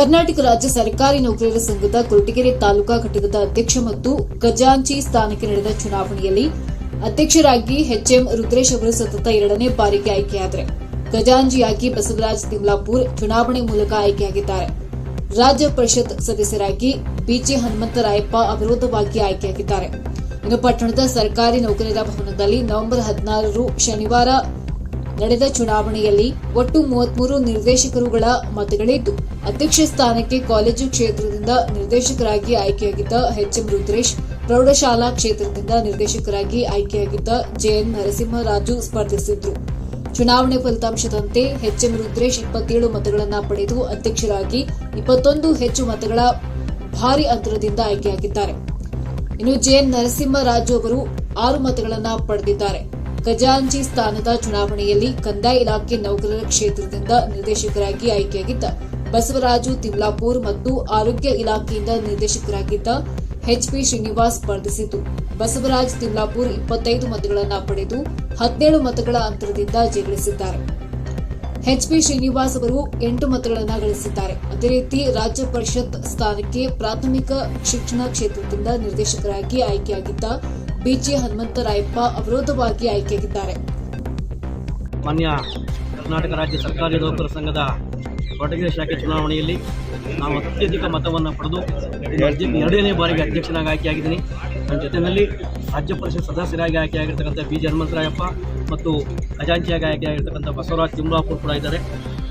ಕರ್ನಾಟಕ ರಾಜ್ಯ ಸರ್ಕಾರಿ ನೌಕರರ ಸಂಘದ ಕೊರಟಗೆರೆ ತಾಲೂಕಾ ಘಟಕದ ಅಧ್ಯಕ್ಷ ಮತ್ತು ಖಜಾಂಚಿ ಸ್ಥಾನಕ್ಕೆ ನಡೆದ ಚುನಾವಣೆಯಲ್ಲಿ ಅಧ್ಯಕ್ಷರಾಗಿ ಎಚ್ಎಂ ರುದ್ರೇಶ್ ಅವರು ಸತತ ಎರಡನೇ ಬಾರಿಗೆ ಆಯ್ಕೆಯಾದರೆ. ಖಜಾಂಚಿಯಾಗಿ ಬಸವರಾಜ್ ತಿಮ್ಲಾಪುರ್ ಚುನಾವಣೆ ಮೂಲಕ ಆಯ್ಕೆಯಾಗಿದ್ದಾರೆ. ರಾಜ್ಯ ಪರಿಷತ್ ಸದಸ್ಯರಾಗಿ ಬಿಜೆ ಹನುಮಂತರಾಯಪ್ಪ ಅವಿರೋಧವಾಗಿ ಆಯ್ಕೆಯಾಗಿದ್ದಾರೆ. ಇನ್ನು ಪಟ್ಟಣದ ಸರ್ಕಾರಿ ನೌಕರರ ಭವನದಲ್ಲಿ ನವೆಂಬರ್ ಹದಿನಾರರು ಶನಿವಾರ ನಡೆದ ಚುನಾವಣೆಯಲ್ಲಿ ಒಟ್ಟು ಮೂವತ್ಮೂರು ನಿರ್ದೇಶಕರುಗಳ ಮತಗಳಿದ್ದು, ಅಧ್ಯಕ್ಷ ಸ್ಥಾನಕ್ಕೆ ಕಾಲೇಜು ಕ್ಷೇತ್ರದಿಂದ ನಿರ್ದೇಶಕರಾಗಿ ಆಯ್ಕೆಯಾಗಿದ್ದ ಎಚ್ಎಂ ರುದ್ರೇಶ್, ಪ್ರೌಢಶಾಲಾ ಕ್ಷೇತ್ರದಿಂದ ನಿರ್ದೇಶಕರಾಗಿ ಆಯ್ಕೆಯಾಗಿದ್ದ ಜೆಎನ್ ನರಸಿಂಹರಾಜು ಸ್ಪರ್ಧಿಸಿದ್ರು. ಚುನಾವಣೆ ಫಲಿತಾಂಶದಂತೆ ಎಚ್ಎಂ ರುದ್ರೇಶ್ ಇಪ್ಪತ್ತೇಳು ಮತಗಳನ್ನು ಪಡೆದು ಅಧ್ಯಕ್ಷರಾಗಿ ಇಪ್ಪತ್ತೊಂದು ಹೆಚ್ಚು ಮತಗಳ ಭಾರಿ ಅಂತರದಿಂದ ಆಯ್ಕೆಯಾಗಿದ್ದಾರೆ. ಇನ್ನು ಜೆಎನ್ ನರಸಿಂಹರಾಜು ಅವರು ಆರು ಮತಗಳನ್ನು ಪಡೆದಿದ್ದಾರೆ. ಖಜಾಂಚಿ ಸ್ಥಾನದ ಚುನಾವಣೆಯಲ್ಲಿ ಕಂದಾಯ ಇಲಾಖೆ ನೌಕರರ ಕ್ಷೇತ್ರದಿಂದ ನಿರ್ದೇಶಕರಾಗಿ ಆಯ್ಕೆಯಾಗಿದ್ದ ಬಸವರಾಜು ತಿಮ್ಲಾಪುರ್ ಮತ್ತು ಆರೋಗ್ಯ ಇಲಾಖೆಯಿಂದ ನಿರ್ದೇಶಕರಾಗಿದ್ದ ಎಚ್ಪಿ ಶ್ರೀನಿವಾಸ್ ಸ್ಪರ್ಧಿಸಿತು ಬಸವರಾಜ್ ತಿಮ್ಲಾಪುರ್ ಇಪ್ಪತ್ತೈದು ಮತಗಳನ್ನು ಪಡೆದು ಹದಿನೇಳು ಮತಗಳ ಅಂತರದಿಂದ ಜಯಗಳಿಸಿದ್ದಾರೆ. ಎಚ್ಪಿ ಶ್ರೀನಿವಾಸ್ ಅವರು ಎಂಟು ಮತಗಳನ್ನು ಗಳಿಸಿದ್ದಾರೆ. ಅದೇ ರೀತಿ ರಾಜ್ಯ ಪರಿಷತ್ ಸ್ಥಾನಕ್ಕೆ ಪ್ರಾಥಮಿಕ ಶಿಕ್ಷಣ ಕ್ಷೇತ್ರದಿಂದ ನಿರ್ದೇಶಕರಾಗಿ ಆಯ್ಕೆಯಾಗಿದ್ದ ಬಿಜಿ ಹನುಮಂತರಾಯಪ್ಪ ಅವಿರೋಧವಾಗಿ ಆಯ್ಕೆಯಾಗಿದ್ದಾರೆ. ಮಾನ್ಯ ಕರ್ನಾಟಕ ರಾಜ್ಯ ಸರ್ಕಾರಿ ನೌಕರ ಸಂಘದ ಕೊಡಗಿನ ಶಾಖೆ ಚುನಾವಣೆಯಲ್ಲಿ ನಾವು ಅತ್ಯಧಿಕ ಮತವನ್ನು ಪಡೆದು ಎರಡನೇ ಬಾರಿಗೆ ಅಧ್ಯಕ್ಷನಾಗಿ ಆಯ್ಕೆಯಾಗಿದ್ದೀನಿ. ನನ್ನ ಜೊತೆಯಲ್ಲಿ ರಾಜ್ಯ ಪರಿಷತ್ ಸದಸ್ಯರಾಗಿ ಆಯ್ಕೆಯಾಗಿರ್ತಕ್ಕಂಥ ಬಿ ಜಿ ಹನುಮಂತರಾಯಪ್ಪ ಮತ್ತು ಖಜಾಂಚಿಯಾಗಿ ಆಯ್ಕೆಯಾಗಿರ್ತಕ್ಕಂಥ ಬಸವರಾಜ್ ತಿಮ್ಲಾಪುರ್ ಕೂಡ ಇದ್ದಾರೆ.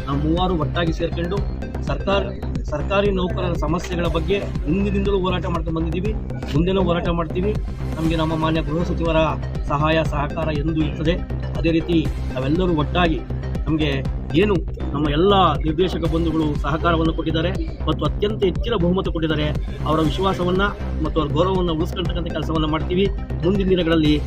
ನಾವು ಮೂವರು ಒಟ್ಟಾಗಿ ಸೇರಿಕೊಂಡು ಸರ್ಕಾರ ಸರ್ಕಾರಿ ನೌಕರರ ಸಮಸ್ಯೆಗಳ ಬಗ್ಗೆ ಹಿಂದಿನಿಂದಲೂ ಹೋರಾಟ ಮಾಡ್ಕೊಂಡು ಬಂದಿದ್ದೀವಿ. ಮುಂದೆನೂ ಹೋರಾಟ ಮಾಡ್ತೀವಿ. ನಮಗೆ ನಮ್ಮ ಮಾನ್ಯ ಗೃಹ ಸಚಿವರ ಸಹಾಯ, ಸಹಕಾರ ಎಂದೂ ಇರ್ತದೆ. ಅದೇ ರೀತಿ ನಾವೆಲ್ಲರೂ ಒಟ್ಟಾಗಿ ನಮಗೆ ಏನು ನಮ್ಮ ಎಲ್ಲ ನಿರ್ದೇಶಕ ಬಂಧುಗಳು ಸಹಕಾರವನ್ನು ಕೊಟ್ಟಿದ್ದಾರೆ ಮತ್ತು ಅತ್ಯಂತ ಹೆಚ್ಚಿನ ಬಹುಮತ ಕೊಟ್ಟಿದ್ದಾರೆ. ಅವರ ವಿಶ್ವಾಸವನ್ನು ಮತ್ತು ಅವರ ಗೌರವವನ್ನು ಉಳಿಸ್ಕೊಳ್ತಕ್ಕಂಥ ಕೆಲಸವನ್ನು ಮಾಡ್ತೀವಿ. ಮುಂದಿನ ದಿನಗಳಲ್ಲಿ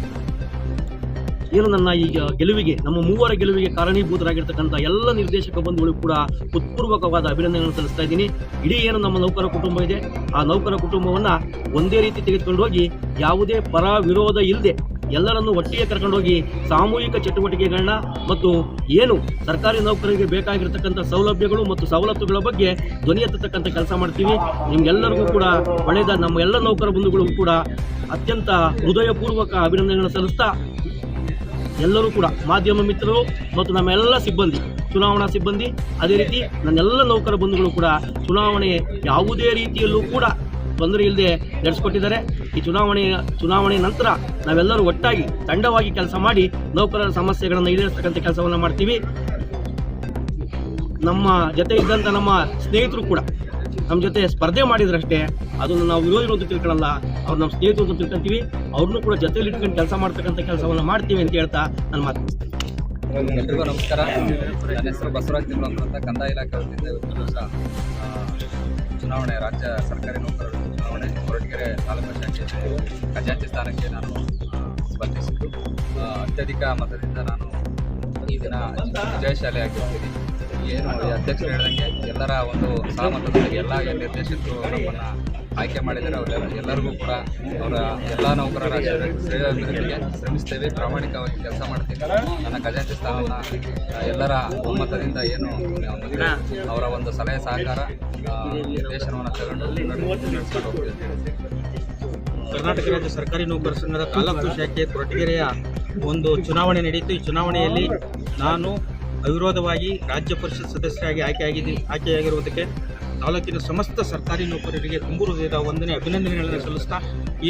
ಏನು ನನ್ನ ಈ ಗೆಲುವಿಗೆ, ನಮ್ಮ ಮೂವರ ಗೆಲುವಿಗೆ ಕಾರಣೀಭೂತರಾಗಿರ್ತಕ್ಕಂಥ ಎಲ್ಲ ನಿರ್ದೇಶಕ ಬಂಧುಗಳು ಕೂಡ ಉತ್ಪೂರ್ವಕವಾದ ಅಭಿನಂದನೆಗಳನ್ನು ಸಲ್ಲಿಸ್ತಾ ಇದ್ದೀನಿ. ಇಡೀ ಏನು ನಮ್ಮ ನೌಕರ ಕುಟುಂಬ ಇದೆ, ಆ ನೌಕರ ಕುಟುಂಬವನ್ನು ಒಂದೇ ರೀತಿ ತೆಗೆದುಕೊಂಡು ಹೋಗಿ ಯಾವುದೇ ಪರ ವಿರೋಧ ಇಲ್ಲದೆ ಎಲ್ಲರನ್ನು ಒಟ್ಟಿಗೆ ಕರ್ಕೊಂಡೋಗಿ ಸಾಮೂಹಿಕ ಚಟುವಟಿಕೆಗಳನ್ನ ಮತ್ತು ಏನು ಸರ್ಕಾರಿ ನೌಕರರಿಗೆ ಬೇಕಾಗಿರ್ತಕ್ಕಂಥ ಸೌಲಭ್ಯಗಳು ಮತ್ತು ಸವಲತ್ತುಗಳ ಬಗ್ಗೆ ಧ್ವನಿ ಎತ್ತತಕ್ಕಂಥ ಕೆಲಸ ಮಾಡ್ತೀವಿ. ನಿಮ್ಗೆಲ್ಲರಿಗೂ ಕೂಡ ಒಳ್ಳೆಯದ ನಮ್ಮ ಎಲ್ಲ ನೌಕರ ಬಂಧುಗಳಿಗೂ ಕೂಡ ಅತ್ಯಂತ ಹೃದಯಪೂರ್ವಕ ಅಭಿನಂದನೆಗಳನ್ನು ಸಲ್ಲಿಸ್ತಾ ಎಲ್ಲರೂ ಕೂಡ ಮಾಧ್ಯಮ ಮಿತ್ರರು ಮತ್ತು ನಮ್ಮೆಲ್ಲ ಸಿಬ್ಬಂದಿ, ಚುನಾವಣಾ ಸಿಬ್ಬಂದಿ, ಅದೇ ರೀತಿ ನನ್ನೆಲ್ಲ ನೌಕರ ಬಂಧುಗಳು ಕೂಡ ಚುನಾವಣೆ ಯಾವುದೇ ರೀತಿಯಲ್ಲೂ ಕೂಡ ತೊಂದರೆ ಇಲ್ಲದೆ ನಡೆಸಿಕೊಟ್ಟಿದ್ದಾರೆ. ಈ ಚುನಾವಣೆ ಚುನಾವಣೆ ನಂತರ ನಾವೆಲ್ಲರೂ ಒಟ್ಟಾಗಿ ತಂಡವಾಗಿ ಕೆಲಸ ಮಾಡಿ ನೌಕರರ ಸಮಸ್ಯೆಗಳನ್ನು ಈಡೇರಿಸ್ತಕ್ಕಂಥ ಕೆಲಸವನ್ನು ಮಾಡ್ತೀವಿ. ನಮ್ಮ ಜೊತೆ ಇದ್ದಂಥ ನಮ್ಮ ಸ್ನೇಹಿತರು ಕೂಡ ನಮ್ಮ ಜೊತೆ ಸ್ಪರ್ಧೆ ಮಾಡಿದ್ರಷ್ಟೇ, ಅದನ್ನು ನಾವು ವಿರೋಧಿಗಳು ಅಂತ ತಿಳ್ಕೊಳ್ಳಲ್ಲ ಅವ್ರು ನಮ್ಮ ಸ್ನೇಹಿತರು ಅಂತ ತಿಳ್ಕೊಂತೀವಿ, ಅವ್ರನ್ನೂ ಕೂಡ ಜೊತೆಯಲ್ಲಿ ಇಟ್ಕೊಂಡು ಕೆಲಸ ಮಾಡ್ತಕ್ಕಂಥ ಕೆಲಸವನ್ನು ಮಾಡ್ತೀವಿ ಅಂತ ಹೇಳ್ತಾ ನಾನು ಮಾತು ಎಲ್ರಿಗೂ ನಮಸ್ಕಾರ. ನನ್ನ ಹೆಸರು ಬಸವರಾಜ್ ತಿಮ್ಮನಂತ ಅಂತ ಕಂದಾಯ ಇಲಾಖೆ ವತಿಯಿಂದ ಇವತ್ತು ದಿವಸ ಚುನಾವಣೆ, ರಾಜ್ಯ ಸರ್ಕಾರಿ ನೌಕರರು ಚುನಾವಣೆ, ಕೊರಟಗೆರೆ ತಾಲೂಕು ಶಾಖೆ ಖಜಾಂಚಿ ಸ್ಥಾನಕ್ಕೆ ನಾನು ಸ್ಪರ್ಧಿಸಿದ್ದು. ಅತ್ಯಧಿಕ ಮತದಿಂದ ನಾನು ಈ ದಿನ ವಿಜಯಶಾಲಿಯಾಗಿರ್ತೀನಿ ಏನು ಅಧ್ಯಕ್ಷರು ಹೇಳಿದಂಗೆ ಎಲ್ಲರ ಒಂದು ಸಹಮತದಲ್ಲಿ ಎಲ್ಲ ನಿರ್ದೇಶಕರು ನಮ್ಮನ್ನು ಆಯ್ಕೆ ಮಾಡಿದರೆ ಅವರೆಲ್ಲ ಎಲ್ಲರಿಗೂ ಕೂಡ ಅವರ ಎಲ್ಲ ನೌಕರರ ಸೇವೆ ಶ್ರೇಯೋಭಿವೃದ್ಧಿಗೆ ಶ್ರಮಿಸ್ತೇವೆ. ಪ್ರಾಮಾಣಿಕವಾಗಿ ಕೆಲಸ ಮಾಡ್ತೇವೆ. ನನ್ನ ಖಜಾಂಚಿ ಸ್ಥಾನವನ್ನು ಎಲ್ಲರ ಒಮ್ಮತದಿಂದ ಏನು, ಅವರ ಒಂದು ಸಲಹೆ ಸಹಕಾರ ನಿರ್ದೇಶನವನ್ನು ತಗೊಂಡು ನಡೆಸ್ಕೊಂಡು ಹೋಗ್ತೀವಿ. ಕರ್ನಾಟಕ ರಾಜ್ಯ ಸರ್ಕಾರಿ ನೌಕರ ಸಂಘದ ತಾಲೂಕು ಶಾಖೆ ಕೊರಟಗೆರೆಯ ಒಂದು ಚುನಾವಣೆ ನಡೆಯಿತು ಈ ಚುನಾವಣೆಯಲ್ಲಿ ನಾನು ಅವಿರೋಧವಾಗಿ ರಾಜ್ಯ ಪರಿಷತ್ ಸದಸ್ಯರಾಗಿ ಆಯ್ಕೆಯಾಗಿದ್ದು ಆಯ್ಕೆಯಾಗಿರುವುದಕ್ಕೆ ತಾಲೂಕಿನ ಸಮಸ್ತ ಸರ್ಕಾರಿ ನೌಕರರಿಗೆ ತುಂಬು ಹೃದಯದ ವಂದನೆ, ಅಭಿನಂದನೆಗಳನ್ನು ಸಲ್ಲಿಸ್ತಾ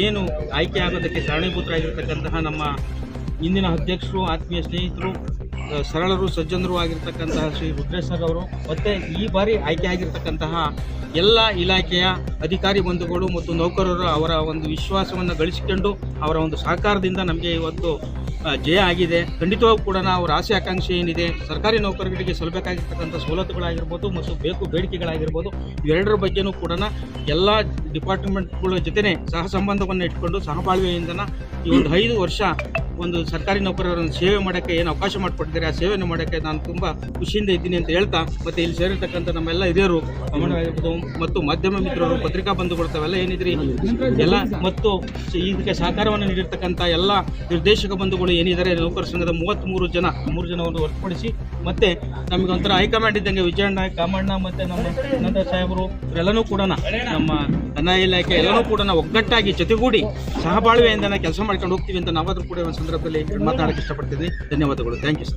ಏನು ಆಯ್ಕೆಯಾಗೋದಕ್ಕೆ ಕಾರಣೀಭೂತರಾಗಿರ್ತಕ್ಕಂತಹ ನಮ್ಮ ಇಂದಿನ ಅಧ್ಯಕ್ಷರು, ಆತ್ಮೀಯ ಸ್ನೇಹಿತರು ಸರಳರು, ಸಜ್ಜನರು ಆಗಿರ್ತಕ್ಕಂತಹ ಶ್ರೀ ರುದ್ರೇಶ್ ಸರ್ ಅವರು, ಮತ್ತು ಈ ಬಾರಿ ಆಯ್ಕೆಯಾಗಿರ್ತಕ್ಕಂತಹ ಎಲ್ಲ ಇಲಾಖೆಯ ಅಧಿಕಾರಿ ಬಂಧುಗಳು ಮತ್ತು ನೌಕರರು ಅವರ ಒಂದು ವಿಶ್ವಾಸವನ್ನು ಗಳಿಸಿಕೊಂಡು ಅವರ ಒಂದು ಸಹಕಾರದಿಂದ ನಮಗೆ ಇವತ್ತು ಜಯ ಆಗಿದೆ. ಖಂಡಿತವಾಗೂ ಕೂಡ ನಾವು ಆಸೆ ಆಕಾಂಕ್ಷೆ ಏನಿದೆ, ಸರ್ಕಾರಿ ನೌಕರರಿಗೆ ಸಲ್ಲಬೇಕಾಗಿರ್ತಕ್ಕಂಥ ಸವಲತ್ತುಗಳಾಗಿರ್ಬೋದು ಮತ್ತು ಬೇಕು ಬೇಡಿಕೆಗಳಾಗಿರ್ಬೋದು, ಇವೆರಡರ ಬಗ್ಗೆನೂ ಕೂಡ ಎಲ್ಲ ಡಿಪಾರ್ಟ್ಮೆಂಟ್ಗಳ ಜೊತೆ ಸಹ ಸಂಬಂಧವನ್ನು ಇಟ್ಕೊಂಡು ಸಹಬಾಳ್ವೆಯಿಂದನ ಈ ಒಂದು ಐದು ವರ್ಷ ಒಂದು ಸರ್ಕಾರಿ ನೌಕರರನ್ನು ಸೇವೆ ಮಾಡೋಕ್ಕೆ ಏನು ಅವಕಾಶ ಮಾಡಿಕೊಟ್ಟಿದ್ದಾರೆ, ಆ ಸೇವೆಯನ್ನು ಮಾಡೋಕ್ಕೆ ನಾನು ತುಂಬ ಖುಷಿಯಿಂದ ಇದ್ದೀನಿ ಅಂತ ಹೇಳ್ತಾ, ಮತ್ತು ಇಲ್ಲಿ ಸೇರಿರ್ತಕ್ಕಂಥ ನಮ್ಮೆಲ್ಲ ಹಿರಿಯರು ಮತ್ತು ಮಾಧ್ಯಮ ಮಿತ್ರರು, ಪತ್ರಿಕಾ ಬಂಧುಗಳು ತಾವೆಲ್ಲ ಏನಿದ್ರಿ, ಎಲ್ಲ ಮತ್ತು ಇದಕ್ಕೆ ಸಹಕಾರವನ್ನು ನೀಡಿರ್ತಕ್ಕಂಥ ಎಲ್ಲ ನಿರ್ದೇಶಕ ಬಂಧುಗಳು ಏನಿದ್ದಾರೆ, ನೌಕರ ಸಂಘದ ಮೂವತ್ತ್ಮೂರು ಜನ, ಮೂರು ಜನವನ್ನು ಹೊರತುಪಡಿಸಿ, ಮತ್ತು ನಮಗೊಂಥರ ಹೈಕಮಾಂಡ್ ಇದ್ದಂಗೆ ವಿಜಯಣ್ಣ, ಕಾಮಣ್ಣ, ಮತ್ತು ನಮ್ಮ ನಂದ ಸಾಹೇಬರು, ಇವರೆಲ್ಲನೂ ಕೂಡ ನಮ್ಮ ಕಂದಾಯ ಇಲಾಖೆ ಎಲ್ಲರೂ ಕೂಡ ಒಗ್ಗಟ್ಟಾಗಿ ಜೊತೆಗೂಡಿ ಸಹಬಾಳ್ವೆಯಿಂದ ಕೆಲಸ ಮಾಡ್ಕೊಂಡು ಹೋಗ್ತೀವಿ ಅಂತ ನಾವಾದರೂ ಕೂಡ ಒಂದು ಸಂದರ್ಭದಲ್ಲಿ ಮಾತಾಡಕ್ಕೆ ಇಷ್ಟಪಡ್ತೀನಿ ಧನ್ಯವಾದಗಳು. Thank you sir